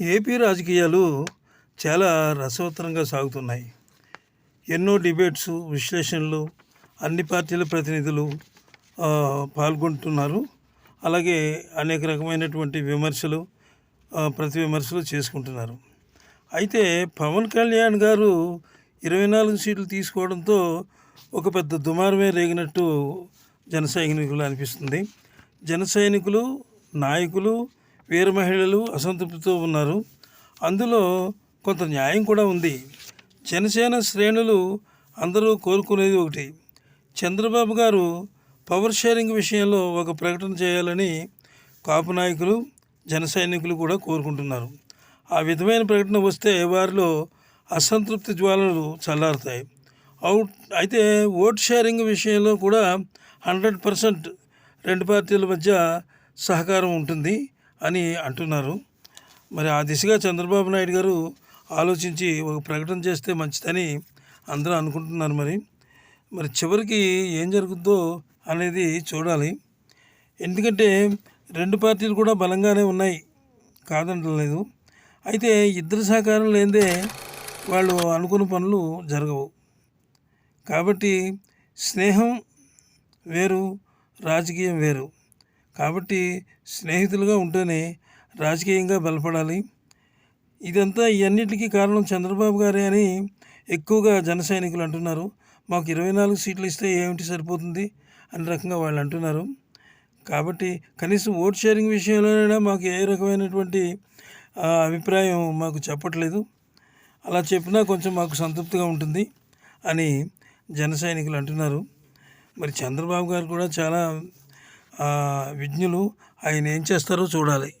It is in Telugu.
ఏపీ రాజకీయాలు చాలా రసవత్తరంగా సాగుతున్నాయి. ఎన్నో డిబేట్స్ విశ్లేషణలు అన్ని పార్టీల ప్రతినిధులు పాల్గొంటున్నారు. అలాగే అనేక రకమైనటువంటి విమర్శలు ప్రతి విమర్శలు చేసుకుంటున్నారు. అయితే పవన్ కళ్యాణ్ గారు ఇరవై నాలుగు సీట్లు తీసుకోవడంతో ఒక పెద్ద దుమారమే రేగినట్టు జన సైనికులు అనిపిస్తుంది. జన సైనికులు నాయకులు వీర మహిళలు అసంతృప్తితో ఉన్నారు. అందులో కొంత న్యాయం కూడా ఉంది. జనసేన శ్రేణులు అందరూ కోరుకునేది ఒకటి. చంద్రబాబు గారు పవర్ షేరింగ్ విషయంలో ఒక ప్రకటన చేయాలని కాపు నాయకులు జన సైనికులు కూడా కోరుకుంటున్నారు. ఆ విధమైన ప్రకటన వస్తే వారిలో అసంతృప్తి జ్వాలలు చల్లారుతాయి. అవుట్ అయితే ఓట్ షేరింగ్ విషయంలో కూడా హండ్రెడ్ పర్సెంట్ రెండు పార్టీల మధ్య సహకారం ఉంటుంది. అని అంటున్నారు. మరి ఆ దిశగా చంద్రబాబు నాయుడు గారు ఆలోచించి ఒక ప్రకటన చేస్తే మంచిదని అందరూ అనుకుంటున్నారు మరి. మరి చివరికి ఏం జరుగుద్దో అనేది చూడాలి. ఎందుకంటే రెండు పార్టీలు కూడా బలంగానే ఉన్నాయి కాదంటలేదు. అయితే ఇద్దరు సహకారం లేదే వాళ్ళు అనుకున్న పనులు జరగవు. కాబట్టి స్నేహం వేరు రాజకీయం వేరు. కాబట్టి స్నేహితులుగా ఉంటేనే రాజకీయంగా బలపడాలి. ఇదంతా ఇవన్నిటికీ కారణం చంద్రబాబు గారే అని ఎక్కువగా జన సైనికులు అంటున్నారు. మాకు ఇరవై నాలుగు సీట్లు ఇస్తే ఏమిటి సరిపోతుంది అని రకంగా వాళ్ళు అంటున్నారు. కాబట్టి కనీసం ఓట్ షేరింగ్ విషయంలోనైనా మాకు ఏ రకమైనటువంటి అభిప్రాయం మాకు చెప్పట్లేదు. అలా చెప్పినా కొంచెం మాకు సంతృప్తిగా ఉంటుంది అని జన సైనికులు అంటున్నారు. మరి చంద్రబాబు గారు కూడా చాలా విజ్ఞులు ఆయన ఏం చేస్తారో చూడాలి.